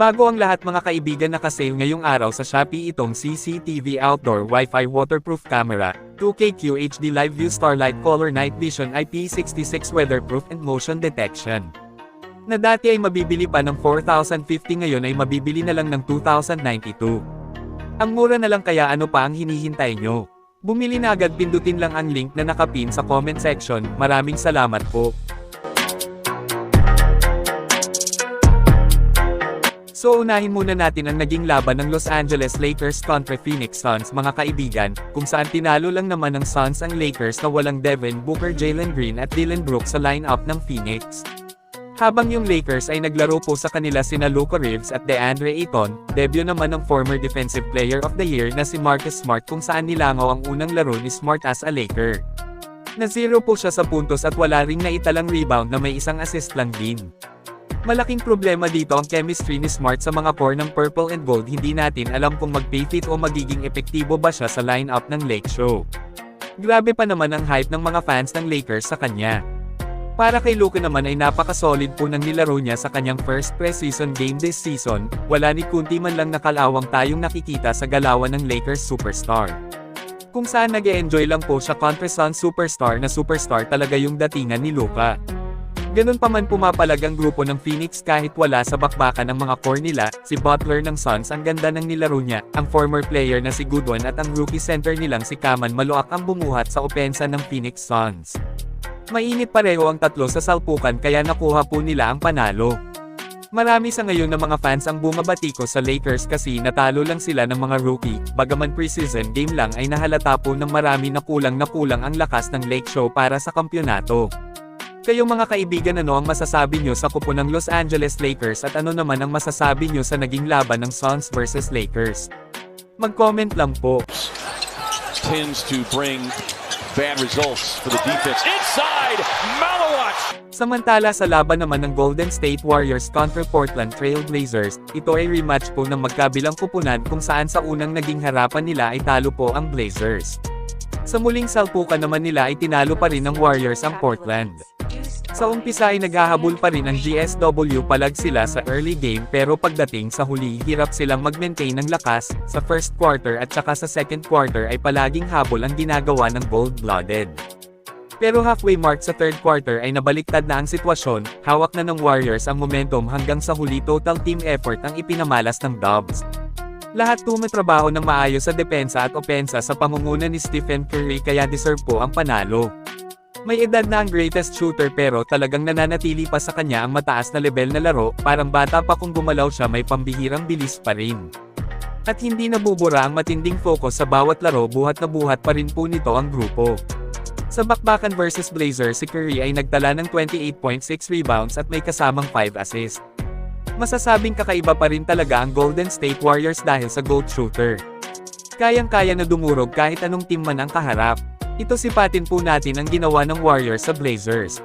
Bago ang lahat mga kaibigan nakasale ngayong araw sa Shopee itong CCTV Outdoor Wi-Fi Waterproof Camera, 2K QHD Live View Starlight Color Night Vision IP66 Weatherproof and Motion Detection. Na dati ay mabibili pa ng 4,050 ngayon ay mabibili na lang ng 2,092. Ang mura na lang kaya ano pa ang hinihintay nyo? Bumili na agad pindutin lang ang link na nakapin sa comment section, maraming salamat po. So unahin muna natin ang naging laban ng Los Angeles Lakers kontra Phoenix Suns mga kaibigan, kung saan tinalo lang naman ng Suns ang Lakers na walang Devin Booker, Jalen Green at Dylan Brooks sa lineup ng Phoenix. Habang yung Lakers ay naglaro po sa kanila sina Luka Reeves at DeAndre Ayton, debut naman ng former Defensive Player of the Year na si Marcus Smart kung saan nilangaw ang unang laro ni Smart as a Laker. Na zero po siya sa puntos at wala ring naitalang rebound na may isang assist lang din. Malaking problema dito ang chemistry ni Smart sa mga core ng purple and gold hindi natin alam kung mag-pay fit o magiging epektibo ba siya sa lineup ng Lake Show. Grabe pa naman ang hype ng mga fans ng Lakers sa kanya. Para kay Luka naman ay napaka-solid po ng nilaro niya sa kanyang first preseason game this season, wala ni kunti man lang nakalawang tayong nakikita sa galawan ng Lakers superstar. Kung saan nag enjoy lang po siya kontra Suns superstar na superstar talaga yung datingan ni Luka. Ganun pa man pumapalag ang grupo ng Phoenix kahit wala sa bakbakan ng mga core nila, si Butler ng Suns ang ganda ng nilaro niya, ang former player na si Goodwin at ang rookie center nilang si Kaman Maluak ang bumuhat sa opensa ng Phoenix Suns. Mainit pareho ang tatlo sa salpukan kaya nakuha po nila ang panalo. Marami sa ngayon na mga fans ang bumabati ko sa Lakers kasi natalo lang sila ng mga rookie, bagaman preseason game lang ay nahalata po ng marami na kulang na kulang ang lakas ng Lake Show para sa kampyonato. Kayo mga kaibigan ano ang masasabi nyo sa kupo ng Los Angeles Lakers at ano naman ang masasabi nyo sa naging laban ng Suns versus Lakers? Mag-comment lang po. tends to bring bad results for the defense. Inside, Malawat. Samantala sa laban naman ng Golden State Warriors kontra Portland Trail Blazers, ito ay rematch po ng magkabilang kupunan kung saan sa unang naging harapan nila ay talo po ang Blazers. Sa muling salpukan naman nila ay tinalo pa rin ng Warriors ang Portland. Sa umpisa ay naghahabol pa rin ang GSW palag sila sa early game pero pagdating sa huli hirap silang mag-maintain ng lakas, sa first quarter at saka sa second quarter ay palaging habol ang ginagawa ng gold-blooded. Pero halfway mark sa third quarter ay nabaliktad na ang sitwasyon, hawak na ng Warriors ang momentum hanggang sa huli total team effort ang ipinamalas ng Dubs. Lahat tumatrabaho ng maayos sa depensa at opensa sa pangunguna ni Stephen Curry kaya deserve po ang panalo. May edad na ang greatest shooter pero talagang nananatili pa sa kanya ang mataas na level na laro, parang bata pa kung gumalaw siya may pambihirang bilis pa rin. At hindi nabubura ang matinding focus sa bawat laro buhat na buhat pa rin po nito ang grupo. Sa bakbakan versus Blazers si Curry ay nagtala ng 28.6 rebounds at may kasamang 5 assists. Masasabing kakaiba pa rin talaga ang Golden State Warriors dahil sa gold shooter. Kayang-kaya na dumurog kahit anong team man ang kaharap. Ito sipatin po natin ang ginawa ng Warriors sa Blazers.